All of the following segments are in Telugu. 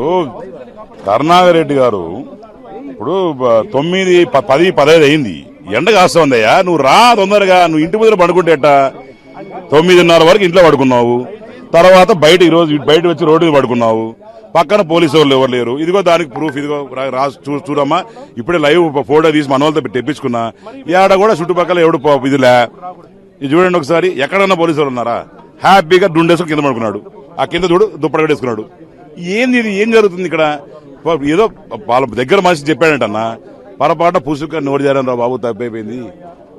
ఇప్పుడు కరుణాకరెడ్డి గారు ఇప్పుడు తొమ్మిది ప- పది పదహైదు అయింది. ఎండ కాస్తుందయ్యా నువ్వు రా తొందరగా నువ్వు ఇంటి ముందర పడుకుంటే ఎట్టా? తొమ్మిదిన్నర వరకు ఇంట్లో పడుకున్నావు. తర్వాత బయట ఈరోజు బయట వచ్చి రోడ్డు పడుకున్నావు. పక్కన పోలీసు వాళ్ళు ఎవరు లేరు. ఇదిగో దానికి ప్రూఫ్ ఇదిగో రాసి చూ- చూడమ్మా. ఇప్పుడే లైవ్ ఫోటో తీసి మన వాళ్ళతో తెప్పించుకున్నా. ఏడ కూడా చుట్టుపక్కల ఎవడు పో- ఇదిలే ఇది చూడండి ఒకసారి. ఎక్కడన్నా పోలీసు వాళ్ళు ఉన్నారా? హ్యాపీగా దుండేసుకుని కింద పడుకున్నాడు. ఆ కింద చూడు దుప్పటి వేసుకున్నాడు ఏంది ఇది? ఏం జరుగుతుంది ఇక్కడ? ఏదో వాళ్ళ దగ్గర మనిషి చెప్పాడంటన్నా. పొరపాట పుసుక నోటు చేయాలని రా బాబు తప్పైపోయింది.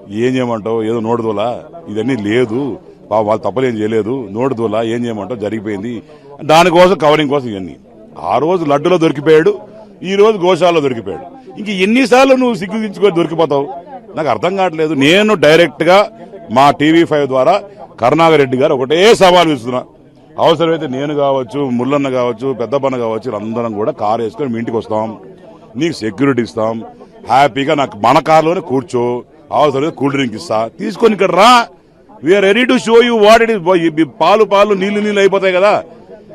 ఏం చేయమంటావు? ఏదో నోటుదోలా ఇదన్నీ లేదు. బాబు వాళ్ళు తప్పలేం చేయలేదు. నోటుదోలా ఏం చేయమంటావు? జరిగిపోయింది. దానికోసం కవరింగ్ కోసం ఇవన్నీ. ఆ రోజు లడ్డులో దొరికిపోయాడు. ఈ రోజు గోశాలలో దొరికిపోయాడు. ఇంక ఎన్నిసార్లు నువ్వు సిగ్గుదించుకొని దొరికిపోతావు? నాకు అర్థం కావట్లేదు. నేను డైరెక్ట్గా మా టీవీ ఫైవ్ ద్వారా కరుణాకర్ రెడ్డి గారు ఒకటే సవాల్ ఇస్తున్నా అవసరమైతే నేను కావచ్చు ముళ్ళన్న కావచ్చు పెద్దపన్న కావచ్చు అందరం కూడా కారు వేసుకొని మీ ఇంటికి వస్తాం. నీకు సెక్యూరిటీ ఇస్తాం. హ్యాపీగా నాకు మన కార్లోనే కూర్చో. అవసరమైతే కూల్ డ్రింక్ ఇస్తా. తీసుకొని ఇక్కడ రా. We are ready to show you what it is పాలు పాలు నీళ్ళు నీళ్ళు అయిపోతాయి కదా.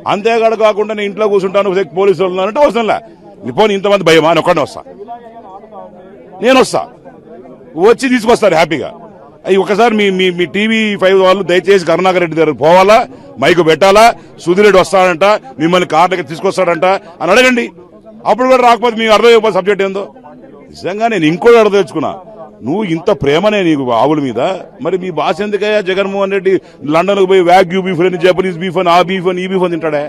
అంతేకాడ కాకుండా నేను ఇంట్లో కూర్చుంటాను పోలీసు వాళ్ళు ఉన్నారంటే అవసరం లే. పోనీ ఇంతమంది భయమా? అని ఒక్కడే వస్తా. నేను వస్తా. వచ్చి తీసుకొస్తాను హ్యాపీగా. అయ్యి ఒకసారి మీ మీ మీ టీవీ ఫైవ్ వాళ్ళు దయచేసి కరుణాకర్ రెడ్డి దగ్గర పోవాలా? మైకు పెట్టాలా? సుధీరెడ్డి వస్తాడంట మిమ్మల్ని కార్ దగ్గర తీసుకొస్తాడంట అని అడగండి. అప్పుడు కూడా రాకపోతే మీకు అర్థమైపోతే సబ్జెక్ట్ ఏందో? నిజంగా నేను ఇంకోటి అర్థం తెచ్చుకున్నా నువ్వు ఇంత ప్రేమనే నీకు ఆవుల మీద. మరి మీ భాష ఎందుకయ్యా జగన్మోహన్ రెడ్డి లండన్కు పోయి వ్యాగ్యూ బీఫ్ అని జపనీస్ బీఫ్ అని ఆ బీఫ్ అని ఈ బీఫ్ అని తింటాడే?